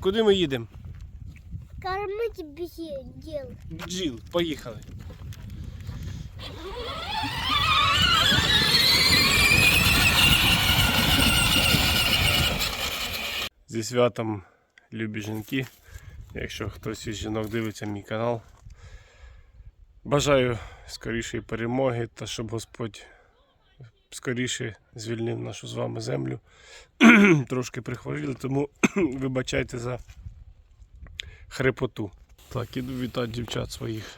куди ми їдемо? Кормить бзел. Бджіл, поїхали. Зі святом любі жінки. Якщо хтось із жінок дивиться мій канал. Бажаю скорішої перемоги та щоб Господь скоріше звільнив нашу з вами землю. Трошки прихворіли, тому вибачайте за хрипоту. Так, іду вітати дівчат своїх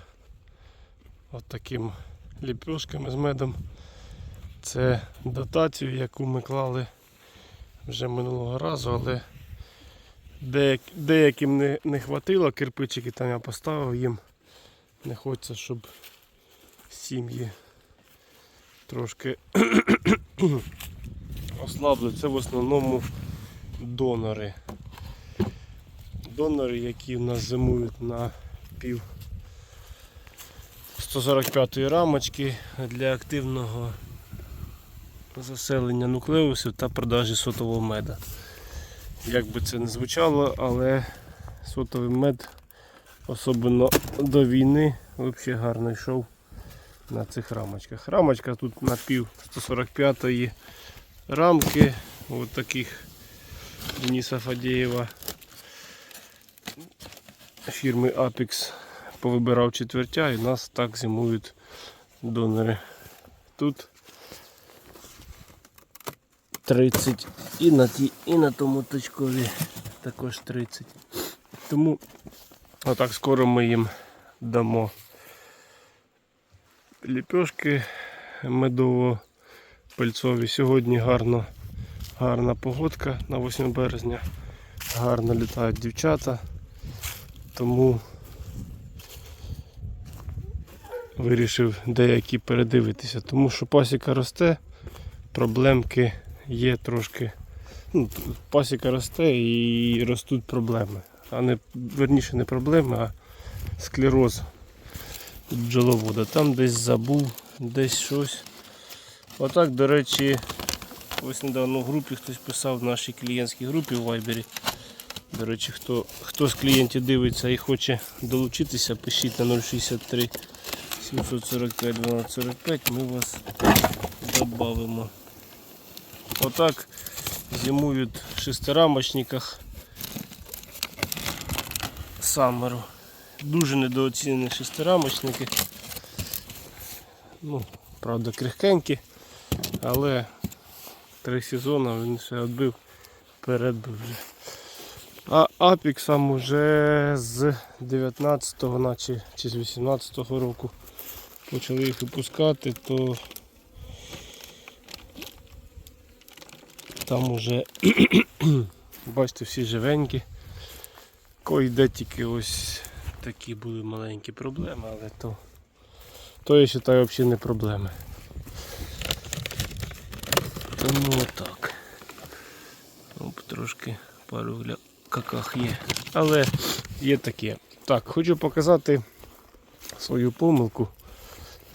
от таким ліпешками з медом. Це дотацію, яку ми клали вже минулого разу, але деяк, деяким не, не хватило, кирпичики там я поставив їм. Не хочеться, щоб сім'ї трошки ослабли. Це в основному донори. Донори, які в нас зимують на пів 145-ї рамочки для активного заселення нуклеусів та продажі сотового меда. Як би це не звучало, але сотовий мед, особливо до війни, взагалі гарно йшов на цих рамочках. Рамочка тут на пів 145-ї рамки, от таких Дениса Фадеєва фірми Apex повибирав четвертя і нас так зимують донори. Тут 30 і на ті, і на тому точкові також 30. Тому отак скоро ми їм дамо ліпешки медово-пальцові. Сьогодні гарно, гарна погодка на 8 березня. Гарно літають дівчата. Тому вирішив деякі передивитися, тому що пасіка росте, проблемки є трошки. Ну, пасіка росте і ростуть проблеми. А не верніше не проблеми, а склероз бджоловода. Там десь забув, десь щось. Отак, до речі, ось недавно в групі хтось писав в нашій клієнтській групі в Вайбері. До речі, хто, хто з клієнтів дивиться і хоче долучитися, пишіть на 063 745 1245, ми вас додамо. Отак зимують шестирамочниках самеру. Дуже недооцінені шестирамочники. Ну, правда, крихкенькі, але три сезони він ще відбив, передбив вже. А Апік сам уже з 19-го наче, чи з 18-го року почали їх випускати, то там уже бачите всі живенькі. Кой йде тільки ось такі були маленькі проблеми, але то, то я вважаю взагалі не проблеми. Тому отак. Оп, трошки пару гля каках є. Але є таке. Так, хочу показати свою помилку.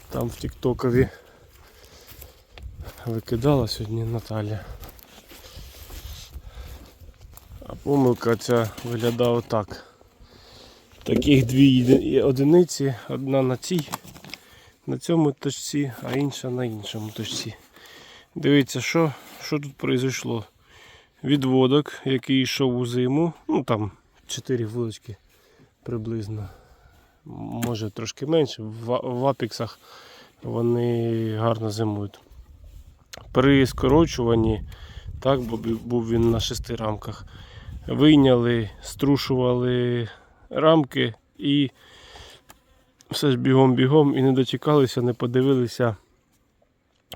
Там в Тіктокові викидала сьогодні Наталя. А помилка ця виглядає отак. Таких дві одиниці, одна на цій, на цьому точці, а інша на іншому точці. Дивіться, що, що тут произошло відводок, який йшов у зиму. Ну там 4 вулички приблизно. Може трошки менше. В, апіксах вони гарно зимують. При скорочуванні, так, був він на шести рамках. Вийняли, струшували рамки і все ж бігом-бігом і не дочекалися, не подивилися,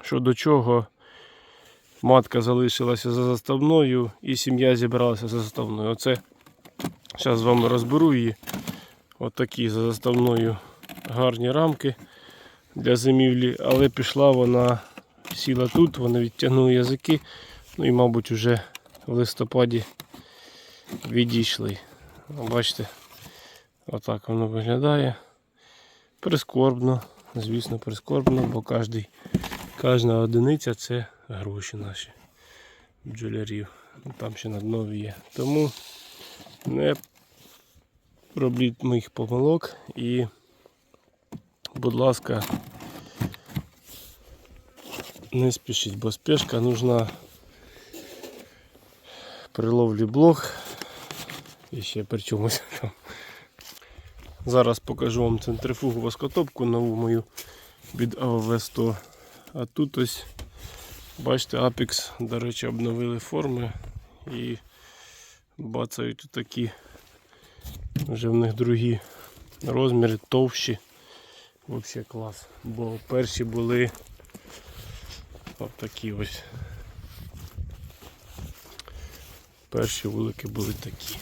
що до чого. Матка залишилася за заставною і сім'я зібралася за заставною. Оце зараз з вами розберу її. Отакі за заставною гарні рамки для зимівлі, але пішла вона, сіла тут, вони відтягнули язики, ну і, мабуть, вже в листопаді відійшли. Бачите, отак воно виглядає. Прискорбно, звісно, прискорбно, бо кожний, кожна одиниця це гроші наші бджолярів. Там ще на дно є. Тому Не робіть моїх помилок і, будь ласка, не спішіть, бо спешка нужна при ловлі блох і ще при чомусь там. Зараз покажу вам центрифугу воскотопку нову мою від AOV 100. А тут ось, бачите, Apex, до речі, обновили форми і бацають такі вже в них другі розміри, товщі. Взагалі клас. Бо перші були от такі ось. Перші вулики були такі.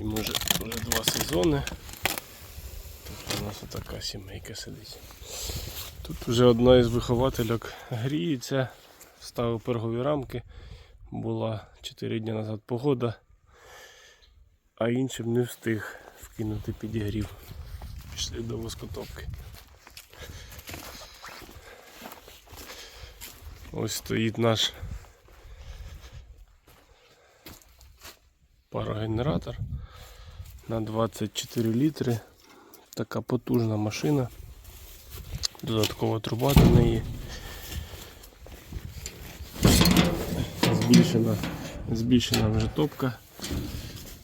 І може вже два сезони. Тут у нас така сімейка сидить. Тут вже одна із виховательок гріється, ставив пергові рамки. Була 4 дні назад погода, а іншим не встиг вкинути підігрів. Пішли до воскотопки. Ось стоїть наш парогенератор на 24 літри. Така потужна машина. Додаткова труба до неї. Збільшена, збільшена вже топка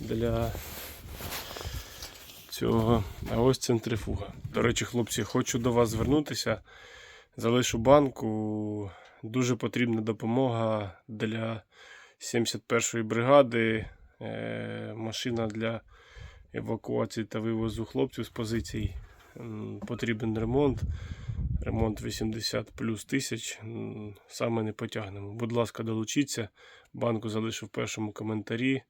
для цього. А ось центрифуга. До речі, хлопці, хочу до вас звернутися. Залишу банку. Дуже потрібна допомога для 71-ї бригади. Е, машина для евакуації та вивозу хлопців з позицій. Потрібен ремонт. Ремонт 80 плюс тисяч. Саме не потягнемо. Будь ласка, долучіться. Банку залишу в першому коментарі.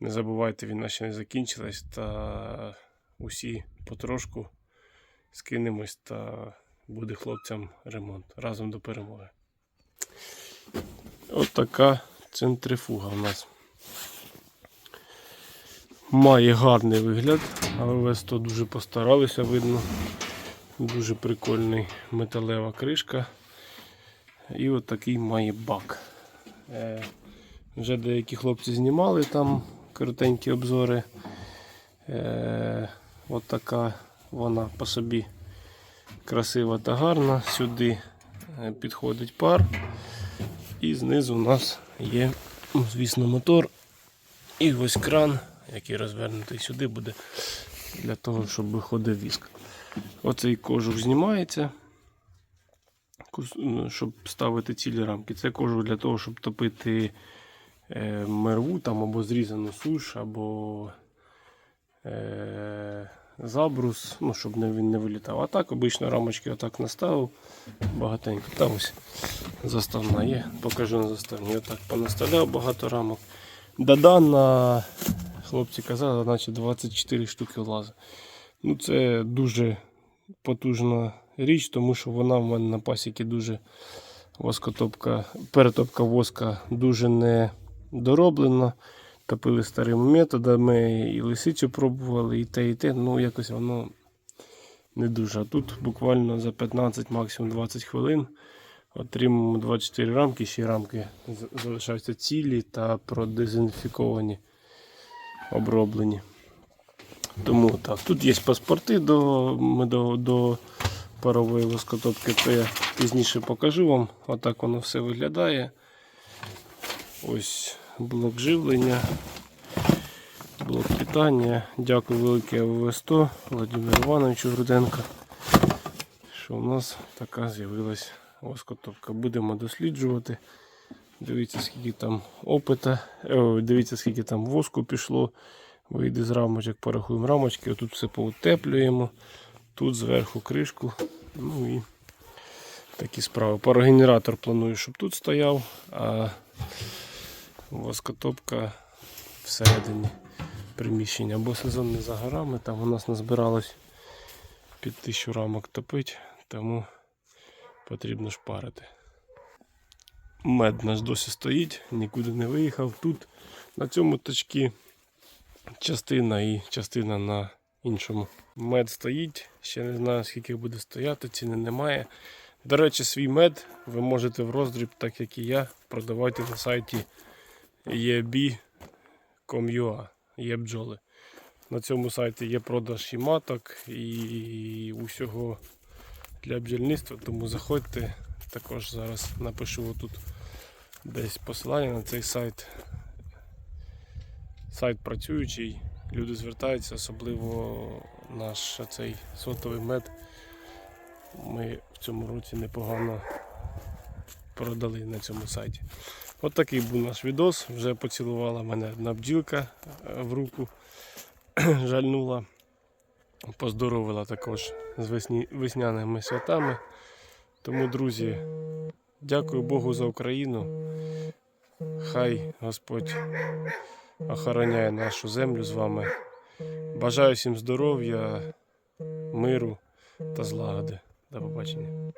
Не забувайте, війна ще не закінчилась. Та усі потрошку скинемось та буде хлопцям ремонт. Разом до перемоги. От така центрифуга у нас. Має гарний вигляд, але весь то дуже постаралися, видно. Дуже прикольний металева кришка. І от такий має бак. Е, вже деякі хлопці знімали там коротенькі обзори. Е, от така вона по собі красива та гарна. Сюди е, підходить пар. І знизу у нас є, ну, звісно, мотор. І ось кран, який розвернутий сюди буде для того, щоб виходив віск. Оцей кожух знімається, ну, щоб ставити цілі рамки. Це кожух для того, щоб топити е, мерву там, або зрізану суш, або е, забрус, ну, щоб він не вилітав. А так обично рамочки отак наставив багатенько. Та ось заставна є. Покажу на заставні. Отак понаставляв багато рамок. Додана, хлопці казали, наче 24 штуки влазить. Ну, це дуже потужна річ, тому що вона в мене на пасіки дуже воскотопка, перетопка воска дуже не дороблена. Топили старими методами, і лисицю пробували, і те, і те. Ну, якось воно не дуже. А тут буквально за 15, максимум 20 хвилин отримаємо 24 рамки, ще рамки залишаються цілі та продезінфіковані, оброблені. Тому так. Тут є паспорти до, до, до парової воскотопки, то я пізніше покажу вам. Отак воно все виглядає. Ось блок живлення, блок питання. Дякую велике АВВ-100 Владимиру Івановичу Руденко, що у нас така з'явилась воскотопка. Будемо досліджувати. Дивіться, скільки там опита, е, дивіться, скільки там воску пішло. Вийде з рамочок, порахуємо рамочки, отут все поутеплюємо, тут зверху кришку. Ну і такі справи. Парогенератор планую, щоб тут стояв, а воскотопка всередині приміщення. Бо сезон не за горами, там у нас назбиралось під тисячу рамок топить, тому потрібно шпарити. Мед наш досі стоїть, нікуди не виїхав. Тут на цьому точці частина і частина на іншому. Мед стоїть, ще не знаю скільки буде стояти, ціни немає. До речі, свій мед ви можете в роздріб, так як і я, продавати на сайті bджілка.com.ua є бджоли. На цьому сайті є продаж і маток, і усього для бджільництва, тому заходьте. Також зараз напишу отут десь посилання на цей сайт. Сайт працюючий, люди звертаються, особливо наш цей сотовий мед. Ми в цьому році непогано продали на цьому сайті. От такий був наш відос. Вже поцілувала мене одна бджілка е, в руку, жальнула. Поздоровила також з весняними святами. Тому, друзі, дякую Богу за Україну. Хай Господь охороняє нашу землю з вами. Бажаю всім здоров'я, миру та злагоди. До побачення.